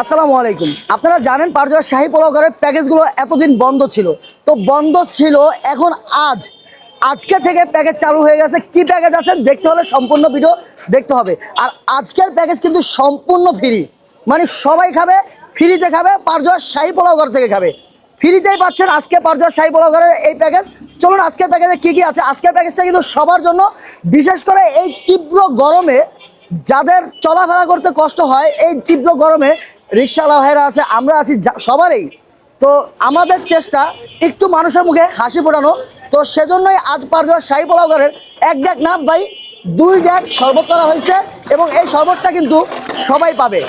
আসসালামু আলাইকুম। আপনারা জানেন পারজোয়ার শাহী পোলাওঘরের প্যাকেজগুলো এতদিন বন্ধ ছিল। তো বন্ধ ছিল, এখন আজ। আজকে থেকে প্যাকেজ চালু হয়ে গেছে। কি প্যাকেজ আছে দেখতে হলে সম্পূর্ণ ভিডিও দেখতে হবে। আর আজকের প্যাকেজ কিন্তু সম্পূর্ণ ফ্রি। মানে সবাই খাবে, ফ্রিতে খাবে পারজোয়ার শাহী পোলাওঘর থেকে খাবে। ফ্রিতেই পাচ্ছেন আজকে পারজোয়ার শাহী পোলাওঘরের এই প্যাকেজ। চলুন আজকের প্যাকেজে কী কী আছে? আজকের প্যাকেজটা কিন্তু সবার জন্য। বিশেষ করে এই তীব্র গরমে যাদের চলাফেরা করতে কষ্ট হয়, এই তীব্র গরমে রিক্সাওয়ালা ভাইরা আছে, আমরা আছি সবারই। তো আমাদের চেষ্টা একটু মানুষের মুখে হাসি ফোটানো। তো সেজন্যই আজ পারজোয়ার শাহী পোলাওঘরের এক ড্যাক না ভাই, দুই ড্যাক শরবত করা হয়েছে এবং এই শরবতটা কিন্তু সবাই পাবে।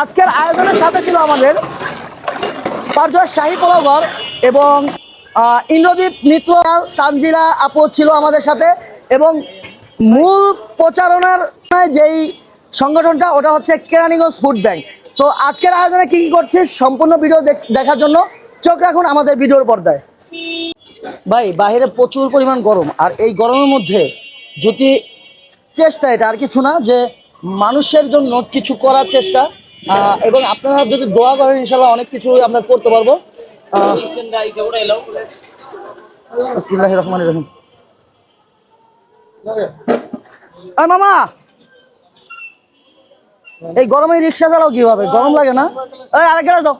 আজকের আয়োজনের সাথে ছিল আমাদের পারজোয়ার শাহী পোলাওঘর এবং ইন্দ্রদীপ মিত্র তানজিলা আপু ছিল আমাদের সাথে এবং মূল প্রচারণার যেই সংগঠনটা, ওটা হচ্ছে কেরানীগঞ্জ ফুড ব্যাংক। তো আজকের আয়োজনে কী কী করছে সম্পূর্ণ ভিডিও দেখ- দেখার জন্য চোখ রাখুন আমাদের ভিডিওর পর্দায়। ভাই বাইরে প্রচুর পরিমাণ গরম, আর এই গরমের মধ্যে যদি চেষ্টা, এটা আর কিছু না, যে মানুষের জন্য কিছু করার চেষ্টা এবং আপনারা যদি দোয়া করেন ইনশাল্লাহ অনেক কিছু আমরা করতে পারব। রহমান রহিম। মামা! এই গরমে রিক্সা চালাও কীভাবে? গরম লাগে না? এই আরেক গ্লাস দাও।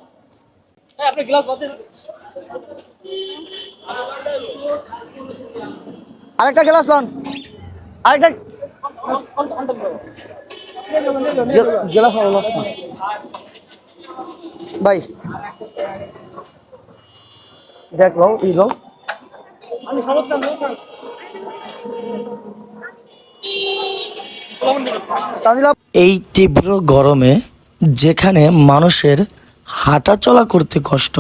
আরেকটা গ্লাস লন। আরেকটা গ্লাস আরও লস না। ভাই। দেখ লও ই লও। তাজিলা এই তীব্র গরমে যেখানে মানুষের হাঁটা চলা করতে কষ্ট,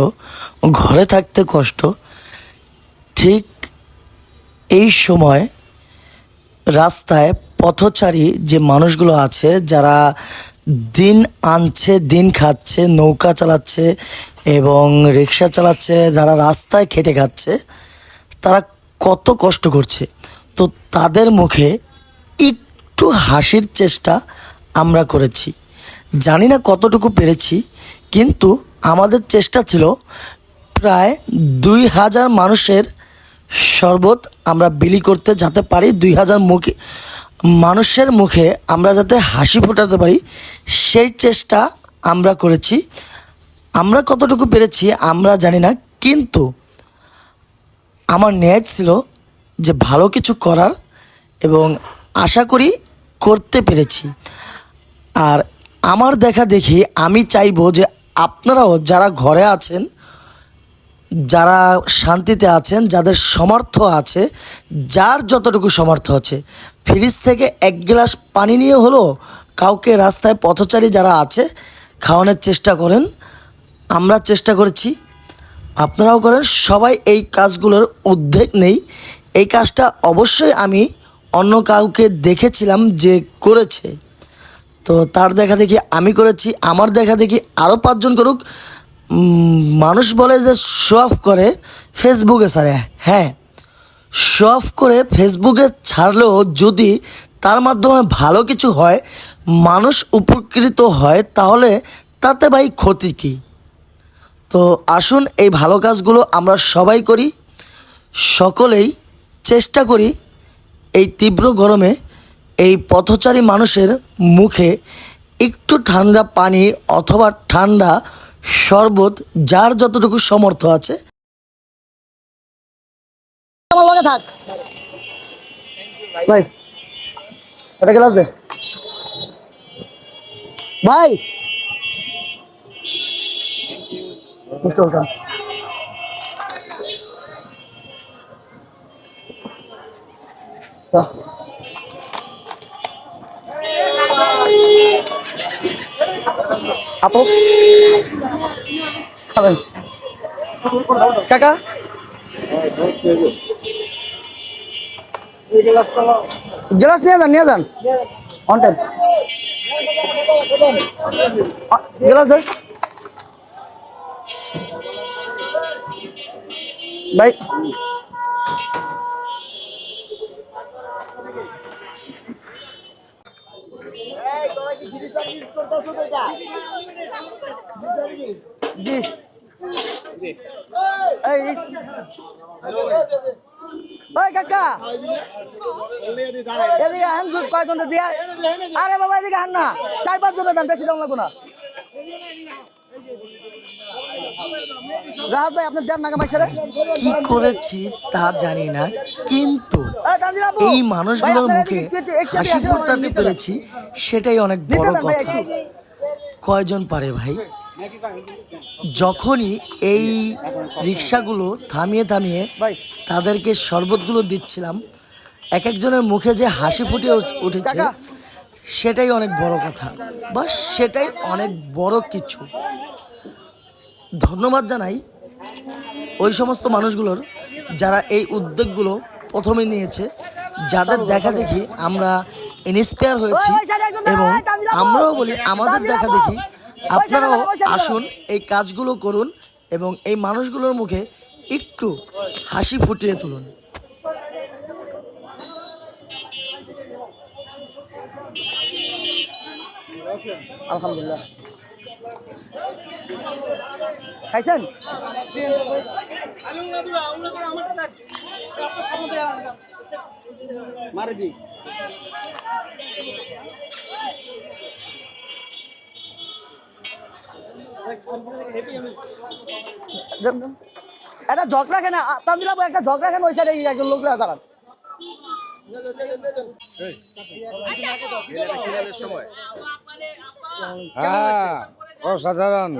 ঘরে থাকতে কষ্ট, ঠিক এই সময় রাস্তায় পথচারী যে মানুষগুলো আছে, যারা দিন আনছে, দিন খাচ্ছে, নৌকা চালাচ্ছে এবং রিক্সা চালাচ্ছে, যারা রাস্তায় খেটে খাচ্ছে, তারা কত কষ্ট করছে। তো তাদের মুখে একটু হাসির চেষ্টা আমরা করেছি। জানি না কতটুকু পেরেছি, কিন্তু আমাদের চেষ্টা ছিল প্রায় দুই হাজার মানুষের শরবত আমরা বিলি করতে যাতে পারি, দুই হাজার মুখে, মানুষের মুখে আমরা যাতে হাসি ফোটাতে পারি, সেই চেষ্টা আমরা করেছি। আমরা কতটুকু পেরেছি আমরা জানি না, কিন্তু আমার ন্যায় ছিল যে ভালো কিছু করার এবং আশা করি করতে পেরেছি। আর আমার দেখা দেখি আমি চাইব যে আপনারাও যারা ঘরে আছেন, যারা শান্তিতে আছেন, যাদের সমর্থ আছে, যার যতটুকু সমর্থ আছে, ফ্রিজ থেকে এক গ্লাস পানি নিয়ে হলো কাউকে রাস্তায় পথচারী যারা আছে, খাওয়ানোর চেষ্টা করেন। আমরা চেষ্টা করেছি। আপনারাও করেন। সবাই এই কাজগুলোর উদ্বেগ নেই। এই কাজটা অবশ্যই আমি অন্য কাউকে দেখেছিলাম যে করেছে। তো তার দেখা দেখি আমি করেছি, আমার দেখা দেখি আরও পাঁচজন করুক। মানুষ বলে যে শো অফ করে ফেসবুকে ছাড়ে। হ্যাঁ শো অফ করে ফেসবুকে ছাড়লেও যদি তার মাধ্যমে ভালো কিছু হয়, মানুষ উপকৃত হয়, তাহলে তাতে ভাই ক্ষতি কী? তো আসুন এই ভালো কাজগুলো আমরা সবাই করি, সকলেই চেষ্টা করি এই তীব্র গরমে এই পথচারী মানুষের মুখে একটু ঠান্ডা পানি অথবা ঠান্ডা শরবত যার যতটুকু সমর্থ আছে ভাই. চল। আপু? খাবেন কাকা? গ্লাস নিয়ে যান নিয়ে যান। অন টাইম গ্লাস ভাই। এই তোরা কি ফিরিস জি। এই। ওই কাকা। এদিকে দিয়া আরে বাবা এদিকে হান না। চার পাঁচ জনের দাম বেশি দাম লাগবো না। রাহাত ভাই আপনার কি করেছি তা জানি না কিন্তু এই মানুষগুলোর মুখে হাসি ফুটাতে। পেরেছি সেটাই অনেক বড় কথা। কয়জন পারে ভাই? যখনই এই রিক্সাগুলো থামিয়ে থামিয়ে তাদেরকে শরবতগুলো দিচ্ছিলাম এক একজনের মুখে যে হাসি ফুটে উঠেছে সেটাই অনেক বড় কথা বা সেটাই অনেক বড় কিছু। ধন্যবাদ জানাই ওই সমস্ত মানুষগুলোর যারা এই উদ্যোগগুলো প্রথমে নিয়েছে যাদের দেখা দেখি আমরা ইন্সপায়ার হয়েছি এবং। আমরাও বলি আমাদের দেখা দেখি আপনারাও আসুন এই কাজগুলো করুন এবং এই মানুষগুলোর মুখে একটু হাসি ফুটিয়ে তুলুন। আলহামদুলিল্লাহ। খাইছেন? মারে দি দেন, দেন। একটা জগ রাখেন আপু একটা জগ রাখেন ওই সাইডে একজন লোক দাঁড়ান। হ্যাঁ অসাধারণ।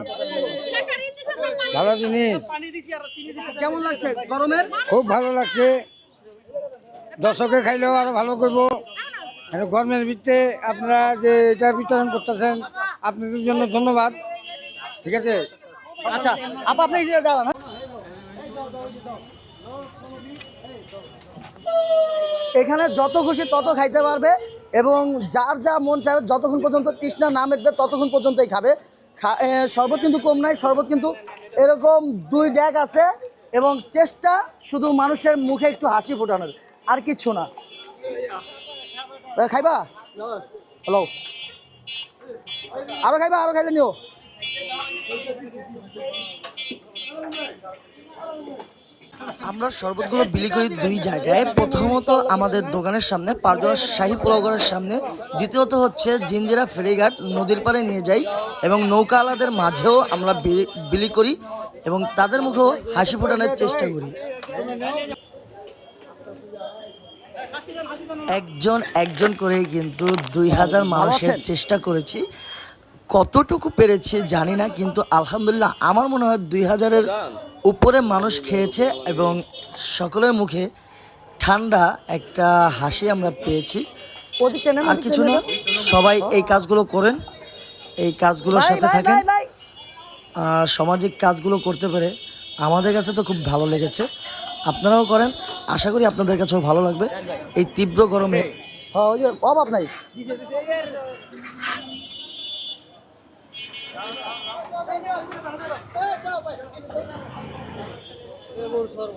ভালো জিনিস। কেমন লাগছে? গরমের? খুব ভালো লাগছে। দর্শকে খাইলেও আরও ভালো করব। গরমের ভিত্তে আপনারা যে এটা বিতরণ করতেছেন আপনাদের জন্য ধন্যবাদ। ঠিক আছে? আচ্ছা আপা আপনি এদিকে দাঁড়ান হ্যাঁ? এখানে যত খুশি তত খাইতে পারবে এবং যার যা মন চাইবে যতক্ষণ পর্যন্ত তৃষ্ণা না মেটবে ততক্ষণ পর্যন্তই খাবে। শরবত কিন্তু কম নাই শরবত কিন্তু এরকম দুই ড্যাগ আছে এবং চেষ্টা শুধু মানুষের মুখে একটু হাসি ফোটানোর আর কিচ্ছু না। খাইবা? হ্যালো আরও খাইবা আরও খাইলে নিও। আমরা শরবতগুলো বিলি করি দুই জায়গায়। প্রথমত আমাদের দোকানের সামনে পারদোয়া শাহী পোলাওঘরের সামনে। দ্বিতীয়ত হচ্ছে জিঞ্জিরা ফেরিঘাট নদীর পাড়ে নিয়ে যাই এবং নৌকা আলাদের মাঝেও আমরা বিলি করি এবং তাদের মুখেও হাসি ফোটানোর চেষ্টা করি। একজন একজন করে কিন্তু দুই হাজার মানুষের চেষ্টা করেছি। কতটুকু পেরেছি জানি না কিন্তু আলহামদুলিল্লাহ আমার মনে হয় দুই হাজারের উপরে মানুষ খেয়েছে এবং সকলের মুখে ঠান্ডা একটা হাসি আমরা পেয়েছি। আর কিছু না সবাই এই কাজগুলো করেন এই কাজগুলোর সাথে থাকেন। সামাজিক কাজগুলো করতে পেরে আমাদের কাছে তো খুব ভালো লেগেছে আপনারাও করেন আশা করি আপনাদের কাছেও ভালো লাগবে। এই তীব্র গরমে হ্যাঁ অভাব নাই। সর্ব